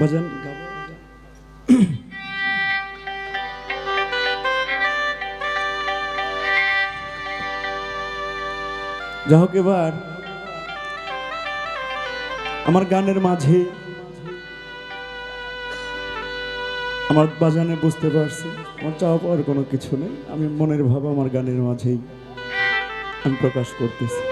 ভজন যা হোক এবার আমার গানের মাঝে আমার বাজানে বুঝতে পারছি, আমার চাওয়া পাওয়ার কোনো কিছু নেই। আমি মনের ভাব আমার গানের মাঝেই আমি প্রকাশ করতেছি।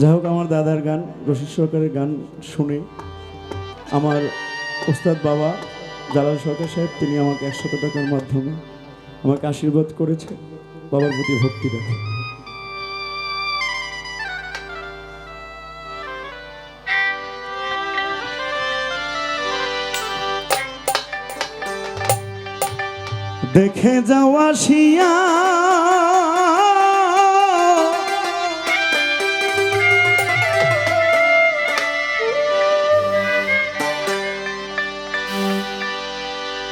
যাই হোক আমার দাদার গান, রশিদ সরকারের গান শুনে। আমার ওস্তাদ বাবা জালাল সরকার সাহেব, তিনি আমাকে একশত টাকার মাধ্যমে আমাকে আশীর্বাদ করেছে। বাবার প্রতি ভক্তি রেখে দেখে যাওয়া শিয়া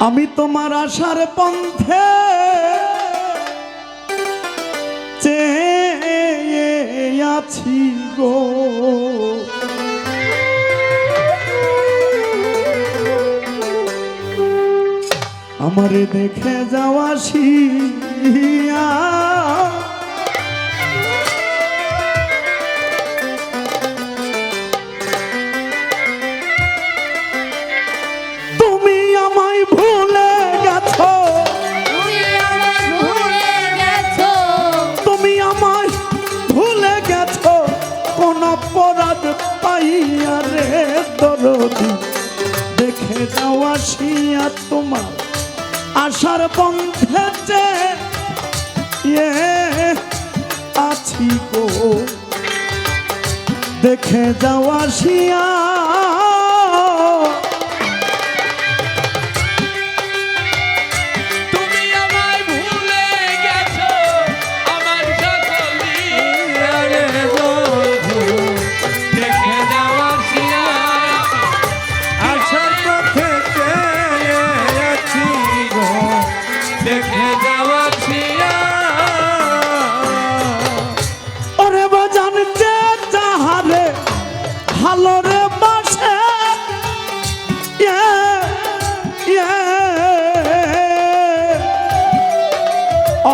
আমি তোমার আশার পন্থে চেয়ে আছি গো। আমারে দেখে যাওয়া শিয়া তোমার আশার বন্ধেতে ইয়ে আছি গো। দেখে যাওয়া শিয়া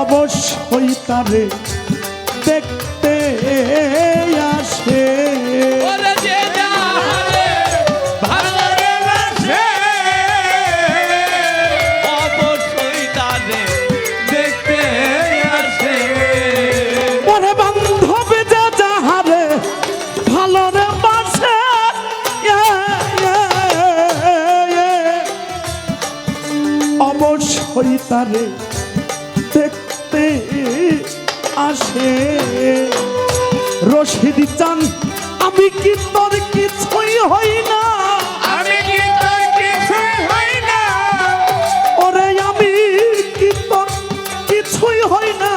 অবশ্যই তারে দেখতে আসে। অবশ্যই তাদের আসে। রশিদ চান আমি কি তোর কিছুই হই না? আমি কি তোর কিছুই হই না? ওরে আমি কি তোর কিছুই হই না?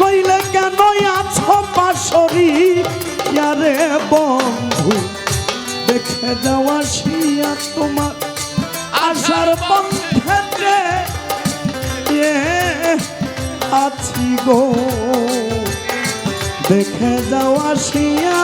নইলে কেন আছো পাশরি ইয়ারে বন্ধু দেখে যাওয়া শিয়া তোমার আশার পথে ইয়ে আছি গো। দেখে যাওয়া শিয়া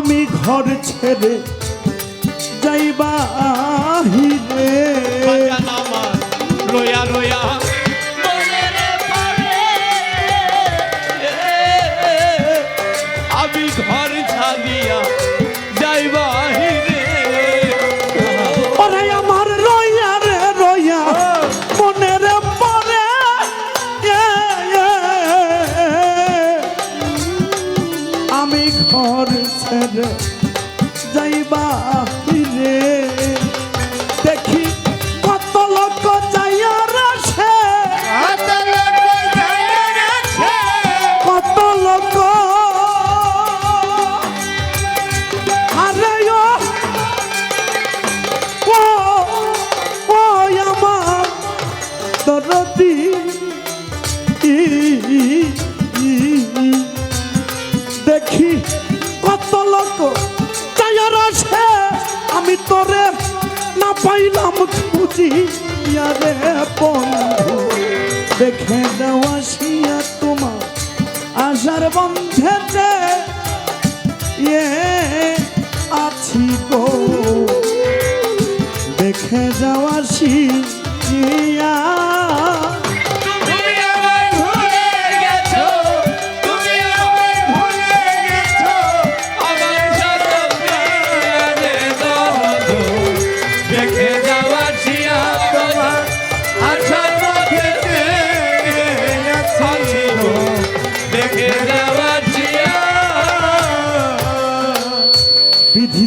আমি ঘর ছেড়ে যাইবা হিরে বাজান আমার রোয়া রোয়া। দেখে দেওয়া শিয়া তোমার আশার বন্ধেতে ইয়ে আছি গো। দেখে যাওয়া শিয়া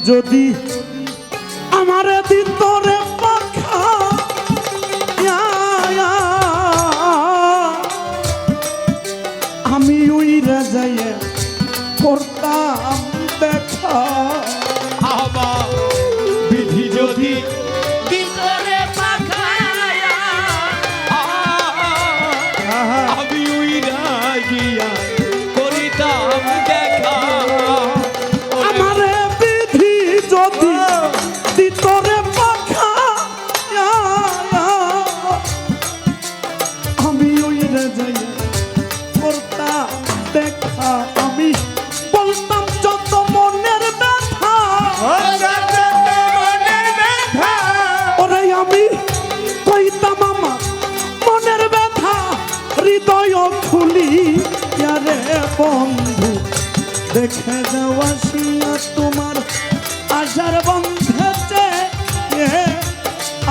যদি আমার দিন তোরে। আমি উইরা যাইয়ে করতাম দেখা বিধি যদি দিন পাখায়া যাইয়ে করতাম দেখা আমি। বলতাম যত মনের ব্যথা। ওরে আমি কইতাম আমার মনের ব্যথা। হৃদয় খুলি ইয়ারে বন্ধু দেখে যাওয়া শিয়া তোমার আশার বন্ধেতে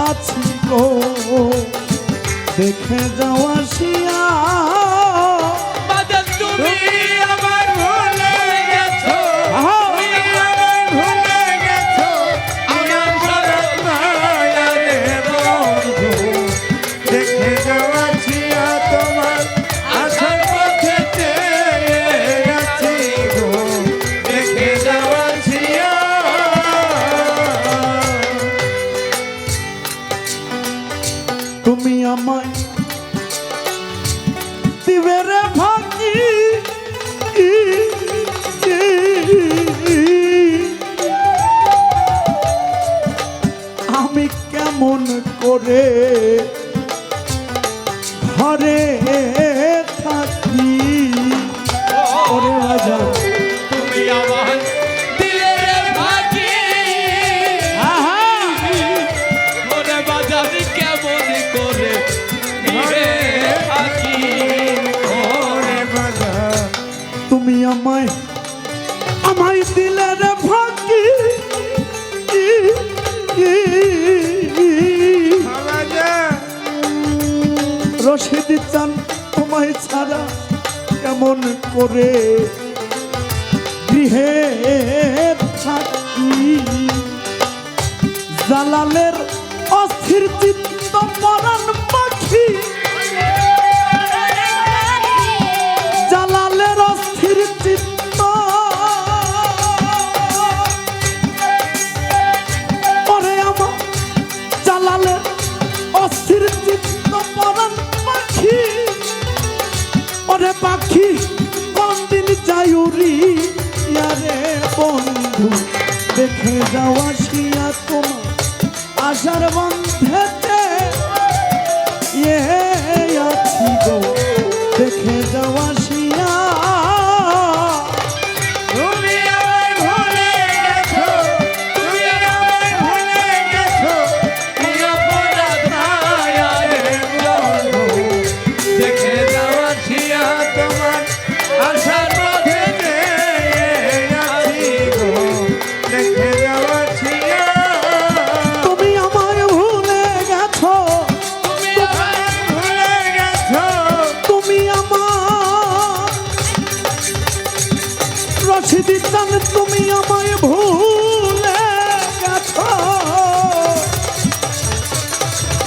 আছি গো। দেখে যাওয়া শিয়া কেমন করে রশিদ চান তোমায় ছাড়া কেমন করে? গৃহে জালালের অস্থির চিত্ত পরাণ রশিদি তুমি আমায় ভুলে গেছো।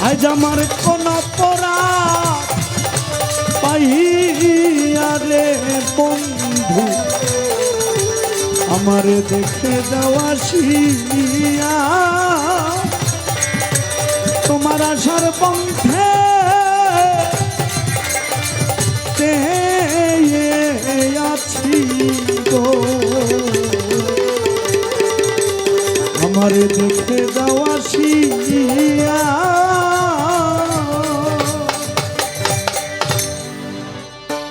আজ আমার কোন পরা পাইয়া রে বন্ধু, আমারে দেখে যাওয়া শিয়া তোমার আশার পন্থে আছি। আমার দুঃখে যাওয়া শিয়া।